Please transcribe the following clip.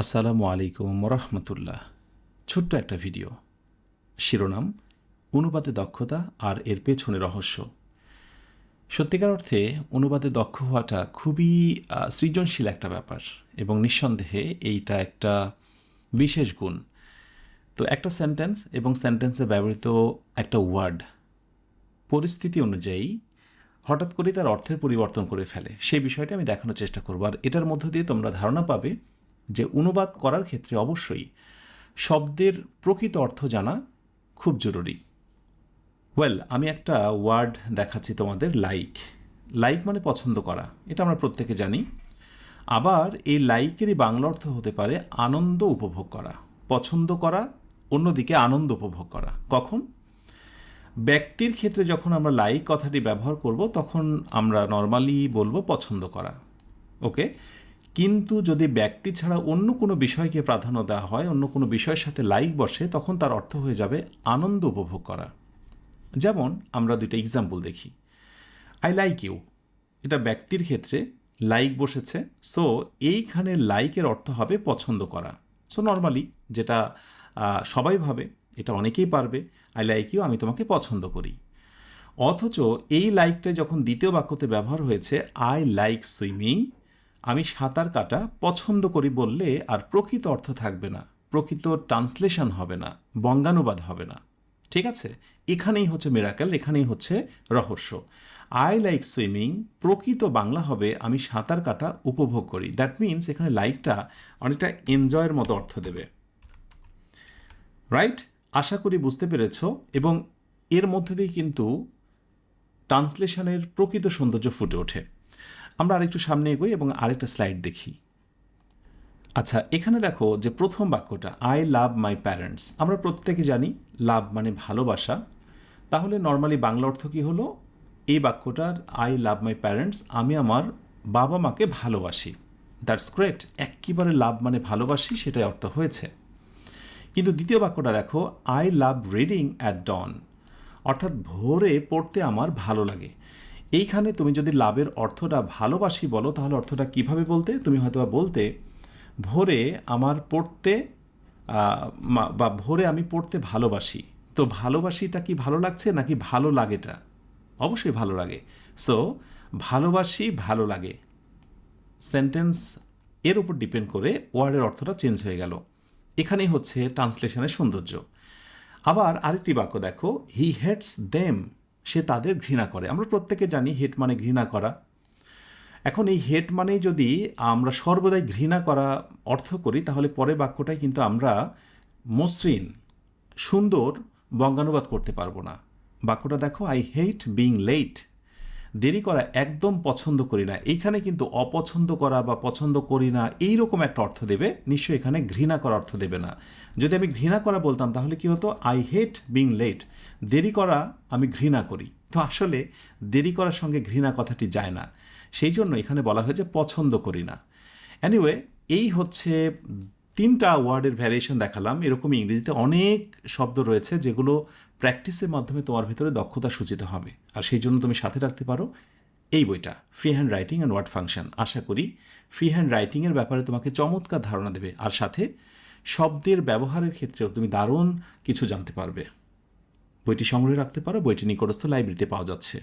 আসসালামু আলাইকুম রহমতুল্লাহ ছোট্ট একটা ভিডিও। শিরোনাম, অনুবাদে দক্ষতা আর এর পেছনে রহস্য। সত্যিকার অর্থে, অনুবাদে দক্ষ হওয়াটা খুবই সৃজনশীল একটা ব্যাপার এবং নিঃসন্দেহে এইটা একটা বিশেষ গুণ। তো একটা সেন্টেন্স এবং সেন্টেন্সে ব্যবহৃত একটা ওয়ার্ড, পরিস্থিতি অনুযায়ী হঠাৎ করে তার অর্থের পরিবর্তন করে ফেলে। সেই বিষয়টা আমি দেখানোর চেষ্টা করব। আর এটার মধ্য দিয়ে তোমরা ধারণা পাবে যে অনুবাদ করার ক্ষেত্রে অবশ্যই শব্দের প্রকৃত অর্থ জানা খুব জরুরি। ওয়েল আমি একটা ওয়ার্ড দেখাচ্ছি তোমাদের লাইক লাইক মানে পছন্দ করা, এটা আমরা প্রত্যেকে জানি। আবার এই লাইকেরই বাংলা অর্থ হতে পারে আনন্দ উপভোগ করা, পছন্দ করা, অন্যদিকে আনন্দ উপভোগ করা। কখন? ব্যক্তির ক্ষেত্রে যখন আমরা লাইক কথাটি ব্যবহার করব, তখন আমরা নর্মালি বলব পছন্দ করা। ওকে কিন্তু যদি ব্যক্তি ছাড়া অন্য কোনো বিষয়কে প্রাধান্য দেওয়া হয়, অন্য কোনো বিষয়ের সাথে লাইক বসে, তখন তার অর্থ হয়ে যাবে আনন্দ উপভোগ করা। যেমন আমরা দুইটা এক্সাম্পল দেখি। আই লাইক ইউ এটা ব্যক্তির ক্ষেত্রে লাইক বসেছে। সো এইখানে লাইকের অর্থ হবে পছন্দ করা। সো নর্মালি যেটা সবাই ভাবে, এটা অনেকেই পারবে। আই লাইক ইউ আমি তোমাকে পছন্দ করি। অথচ এই লাইকটা যখন দ্বিতীয় বাক্যতে ব্যবহার হয়েছে আই লাইক সুইমিং আমি সাঁতার কাটা পছন্দ করি বললে আর প্রকৃত অর্থ থাকবে না, প্রকৃত ট্রান্সলেশন হবে না, বঙ্গানুবাদ হবে না। ঠিক আছে? এখানেই হচ্ছে মেরাকেল এখানেই হচ্ছে রহস্য। আই লাইক সুইমিং প্রকৃত বাংলা হবে আমি সাঁতার কাটা উপভোগ করি। দ্যাট মিন্স এখানে লাইকটা অনেকটা এনজয়ের মতো অর্থ দেবে। রাইট আশা করি বুঝতে পেরেছ। এবং এর মধ্যে দিয়ে কিন্তু ট্রান্সলেশনের প্রকৃত সৌন্দর্য ফুটে ওঠে। আমরা আরেকটু সামনে এগোই এবং আরেকটা স্লাইড দেখি। আচ্ছা এখানে দেখো যে প্রথম বাক্যটা আই লাভ মাই প্যারেন্টস আমরা প্রত্যেকে জানি লাভ মানে ভালোবাসা। তাহলে নর্মালি বাংলা অর্থ কী হলো? এই বাক্যটার আই লাভ মাই প্যারেন্টস আমি আমার বাবা মাকে ভালোবাসি। দ্যাটস গ্রেট একেবারে লাভ মানে ভালোবাসি, সেটাই অর্থ হয়েছে। কিন্তু দ্বিতীয় বাক্যটা দেখো I love reading at dawn অর্থাৎ ভোরে পড়তে আমার ভালো লাগে। এইখানে তুমি যদি লাভের অর্থটা ভালোবাসি বলো, তাহলে অর্থটা কীভাবে বলতে? তুমি হয়তো বলতে, ভোরে আমার পড়তে বা ভোরে আমি পড়তে ভালোবাসি। তো ভালোবাসিটা কি ভালো লাগছে নাকি ভালো লাগেটা? অবশ্যই ভালো লাগে। সো ভালোবাসি ভালো লাগে। সেন্টেন্স এর উপর ডিপেন্ড করে ওয়ার্ডের অর্থটা চেঞ্জ হয়ে গেল। এখানেই হচ্ছে ট্রান্সলেশনের সৌন্দর্য। আবার আরেকটি বাক্য দেখো হি হেটস দেম সে তাদের ঘৃণা করে। আমরা প্রত্যেকে জানি হেট মানে ঘৃণা করা। এখন এই হেট মানেই যদি আমরা সর্বদাই ঘৃণা করা অর্থ করি, তাহলে পরে বাক্যটাই কিন্তু আমরা মসৃণ, সুন্দর বঙ্গানুবাদ করতে পারব না। বাক্যটা দেখো আই হেট বিং লেট দেরি করা একদম পছন্দ করি না। এইখানে কিন্তু অপছন্দ করা বা পছন্দ করি না এই রকম একটা অর্থ দেবে। নিশ্চয়ই এখানে ঘৃণা করা অর্থ দেবে না। যদি আমি ঘৃণা করা বলতাম, তাহলে কি হতো? আই হেট বিং লেট দেরি করা আমি ঘৃণা করি। তো আসলে দেরি করার সঙ্গে ঘৃণা কথাটি যায় না। সেই জন্য এখানে বলা হয়েছে পছন্দ করি না। অ্যানিওয়ে এই হচ্ছে তিনটা ওয়ার্ডের ভ্যারিয়েশন দেখালাম। এরকমই ইংরেজিতে অনেক শব্দ রয়েছে যেগুলো প্র্যাকটিসের মাধ্যমে তোমার ভিতরে দক্ষতা সূচিত হবে। আর সেই জন্য তুমি সাথে রাখতে পারো এই বইটা free hand writing and word function আশা করি ফ্রি হ্যান্ড রাইটিংয়ের ব্যাপারে তোমাকে চমৎকার ধারণা দেবে। আর সাথে শব্দের ব্যবহারের ক্ষেত্রেও তুমি দারুণ কিছু জানতে পারবে। বইটি সংগ্রহে রাখতে পারো। বইটি নিকটস্থ লাইব্রেরিতে পাওয়া যাচ্ছে।